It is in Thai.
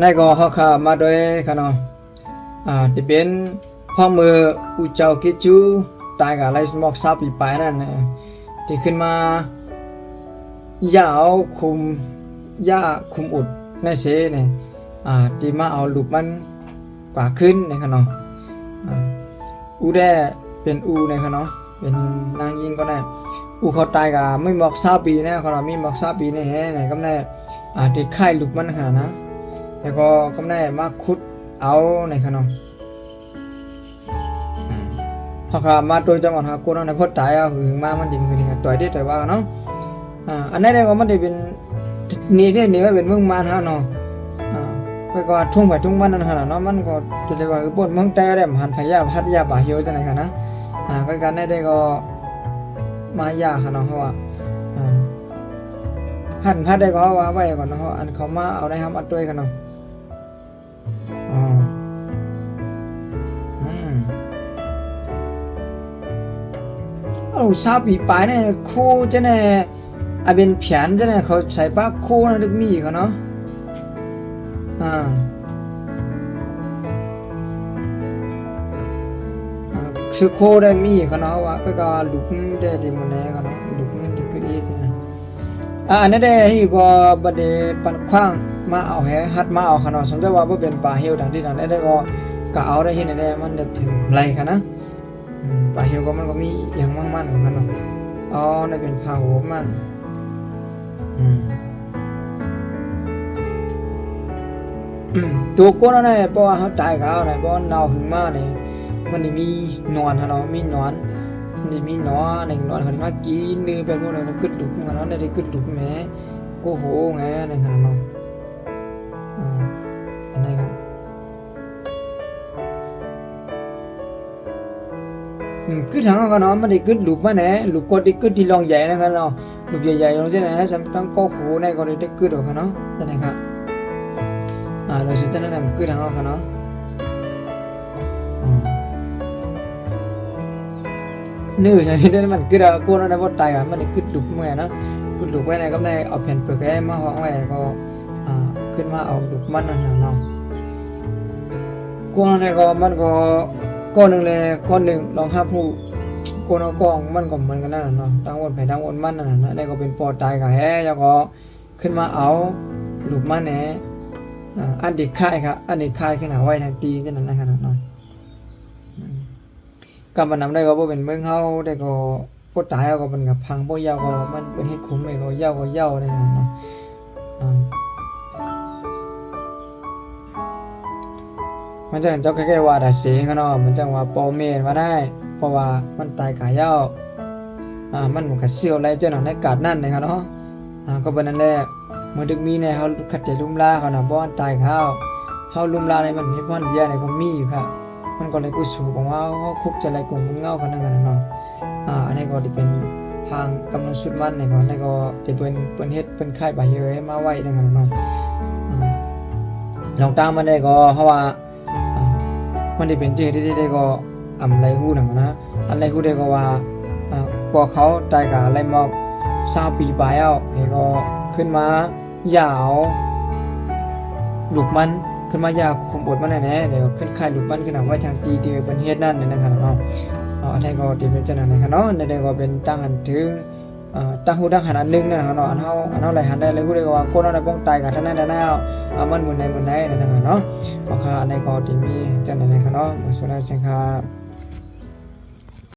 ในก็เฮาค่ะมาด้วยค่ะเนาะอ่าที่เป็นพ่อมืออุเจ้ากิจูตายกับไรสมอกซาปีไปนั่นนะที่ขึ้นมาย่าเอาคุมย่าคุมอุดในเสเนี่ยอ่าที่มาเอาลูกมันกว่าขึ้นในค่ะเนาะอูแดเป็นอูในค่ะเนาะเป็นนางยิงก็ได้อูเขาตายกับไม่มอกซาปีนะเขาเรามีมอกซาปีนี่แฮเนี่ยก็ได้อ่าที่ค่ายลูกมันขนาดนะ แล้วก็ก็ได้มาขุดเอาในขนมพอขามาตัวจังหวัดหากูนั่นในพดตายเอะหึงมามันดิมคือนี่ต่อยได้ต่อยว่าเนาะอ่าอันนี้ได้ก็มันได้เป็นนี่เนี่ยนี่ว่าเป็นเมืองมานฮะเนาะอ่าก็ก็ทุ่งไปทุ่งมันนั่นฮะเนาะมันก็จะเรียกว่าบนเมืองแต่ได้หันพยาพัทยาบาเฮียวจังไหนกันนะอ่าก็การได้ได้ก็มายาฮะเนาะเพราะว่าอ่าหันพัดได้ก็ว่าไว้ก่อนเนาะอันเขามาเอาได้ครับอัดด้วยกันเนาะ อ๋ออืมเอาซาปีปลายเนี่ยคู่จะเนี่ยอาเป็นเพียนจะเนี่ยเขาใส่ปากคู่นะดึกมีเขาเนาะอ่าอ่าชื่อโคได้มีเขาเนาะว่าก็ก็ลุกได้ดีมันแน่เขาเนาะลุกได้ก็ดีนะอ่าอันนั้นได้ที่ก็บัดเดปันขว้าง มาเอาแฮฮัดมาเอาขนาดสมจะว่าบ่เป็นปลาเหี่ยวดังที่นั่นได้ก็ก็เอาได้เห็นได้มันได้ถึงไรคะนะปลาเหี่ยวก็มันก็มีอย่างมั่งมั่นของกันเนาะอ๋อได้เป็นผ้าหัวมันอืมตัวก้นนั่นแหละเพราะว่าเขาตายกับเขาเนี่ยเพราะเราหึงมาเนี่ยมันได้มีนอนฮะเนาะมีนอนนี่มีนอนในหนอนเขามากินเนื้อไปพวกนั้นกึดดุกมันนั้นได้กึดดุกแม่โกโหไงในขนาดนั้นอ่า อันนี้ครับอืมกึดทางกันเนาะมันได้กึดหลูกมาแน่ลูกก็ได้กึดที่รองใหญ่นะครับเนาะลูกใหญ่ๆลงที่ไหนสำตั้งโกโหในก็ได้กึดออกเนาะใช่ไหมครับอ่าเราสิจะนั่นมันกึดทางกันเนาะอืมนื้ออย่างที่ได้มันคือกูนั่นนะบ่ตายอะมันคือลุกแม่นะคือลุกไว้ในก็ได้เอาแผ่นเปลือกแก้มาห้องไว้ก็ ขึ้นมาเอาลุกมันนั่นน่ะเนาะกูนั่นก็มันก็ก้อนหนึ่งเลยก้อนหนึ่งลองหับผู้กูเอากองมันก็เหมือนกันนั่นน่ะเนาะทั้งวนไปทั้งวนมันนั่นน่ะได้ก็เป็นปอดตายก็แฮแล้วก็ขึ้นมาเอาลุกมันแหน่อันเด็กค่ายครับอันเด็กค่ายขึ้นหาไว้ทางตีจังนั้นนะครับเนาะกำมันนำได้ก็บ่เป็นเมืองเฮาได้ก็ผู้ตายเอาก็มันก็พังบ่ยาวก็มันเป็นเฮ็ดคุ้มไอ้ก็ยาวก็ยาวได้เนาะ มันจังเจ้าแค่ๆว่าดาเสงเนาะมันจังว่าปอเมนว่าได้ เพราะว่ามันตายกายเย้าอ่ามันก็เสียวไรเจ้าเนาะในกาดนั่นนะครับเนาะอ่าก็เป็นนั่นแหละเมื่อดึกมีเนี่ยเฮาขัดใจลุ่มลาเขาน่ะบ่อันตายเขาเฮาลุ่มลาในมันมีพรเดียเนี่ยก็มีอยู่ครับมันก็เลยกูสูของว่าเขาคุกจะอะไรกลุ่มเงากันนั่นกันเนาะอ่าอันนี้ก็ที่เป็นทางกำลังสุดมันนี่ก็นี่ก็ที่เป็นเป็นเฮ็ดเป็นค่ายบาเฮยมาไว้นั่นกันเนาะลองตามมาได้ก็เพราะว่า มันได้เป็นเจริงที่ได้ก็อำไรฮู้นั่นนะอันไรฮู้ได้ก็ว่าอ่าพวกเขาตายกับอะไรมอก20ปีไปแล้วนี่ก็ขึ้นมายาวลูกมันขึ้นมายาคุมอดมันแน่ๆเดี๋ยวขึ้นไข่ลูกมันขึ้นเอาไว้ทางตีเดียวเป็นเฮ็ดนั่นนั่นนะครับเนาะอ๋ออันนี้ก็ดีเป็นจังนั้นนะครับเนาะอันนี้ก็เป็นตั้งหันถึง ตั้งหูตั้งหันอันหนึงนะครับเนาะอันเฮาอันเฮาไหลหันได้เลยฮู้ได้ว่าคนเอาได้ป้องตายกันทั้งนั้นแน่ๆเอามันหมุนไหนหมุนไหนนั่นนะครับเนาะราคาอันนี้ก็ที่มีจังนั้นนะครับเนาะส่วนนั้นสิครับ